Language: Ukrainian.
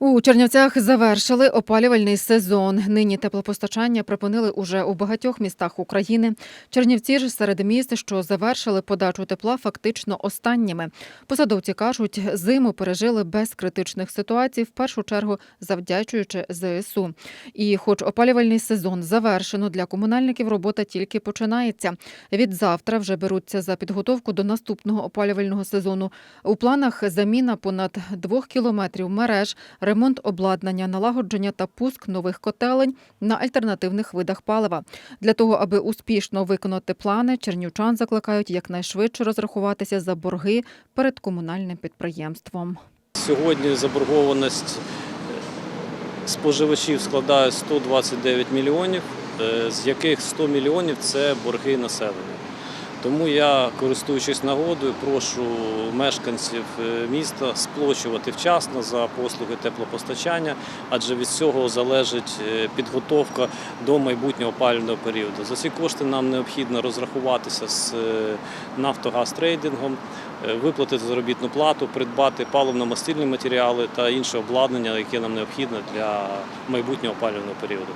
У Чернівцях завершили опалювальний сезон. Нині теплопостачання припинили уже у багатьох містах України. Чернівці ж серед міст, що завершили подачу тепла, фактично останніми. Посадовці кажуть, зиму пережили без критичних ситуацій, в першу чергу завдячуючи ЗСУ. І, хоч опалювальний сезон завершено, для комунальників робота тільки починається. Від завтра вже беруться за підготовку до наступного опалювального сезону. У планах заміна понад двох кілометрів мереж, ремонт обладнання, налагодження та пуск нових котелень на альтернативних видах палива. Для того, аби успішно виконати плани, чернівчан закликають якнайшвидше розрахуватися за борги перед комунальним підприємством. Сьогодні заборгованість споживачів складає 129 мільйонів, е, з яких 100 мільйонів це борги населення. Тому я, користуючись нагодою, прошу мешканців е, міста сплачувати вчасно за послуги теплопостачання, адже від цього залежить е, підготовка до майбутнього опалювального періоду. За ці кошти нам необхідно розрахуватися з е, Нафтогазтрейдингом, виплатити заробітну плату, придбати паливно-мастильні матеріали та інше обладнання, яке нам необхідне для майбутнього опалювального періоду.